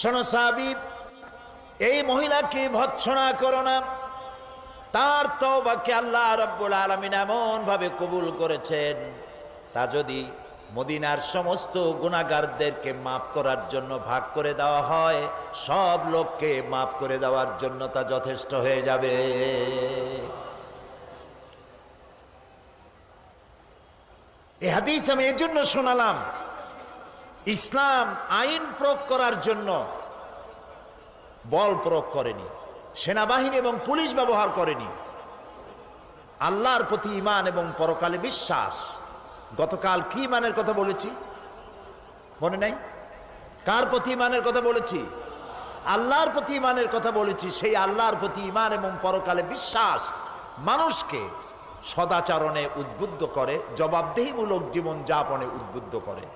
শোনো সাবিব এই মহিলাকে ভৎসনা করো না। তার তওবাকে আল্লাহ রব্বুল আলমিন এমন ভাবে কবুল করেছেন, তা যদি মদিনার সমস্ত গুণাগারদেরকে মাফ করার জন্য ভাগ করে দেওয়া হয়, সব লোককে মাফ করে দেওয়ার জন্য তা যথেষ্ট হয়ে যাবে। এ হাদিস আমি এজন্য শোনালাম ইসলাম আইন প্রয়োগ করার জন্য বল প্রয়োগ করেনি, সেনাবাহিনী এবং পুলিশ ব্যবহার করেনি। আল্লাহর প্রতি ইমান এবং পরকালে বিশ্বাস। গতকাল কি ইমানের কথা বলেছি? মনে নাই? কার প্রতি ইমানের কথা বলেছি? আল্লাহর প্রতি ইমানের কথা বলেছি। সেই আল্লাহর প্রতি ইমান এবং পরকালে বিশ্বাস মানুষকে সদাচরণে উদ্বুদ্ধ করে, জবাবদেহিমূলক জীবন যাপনে উদ্বুদ্ধ করে।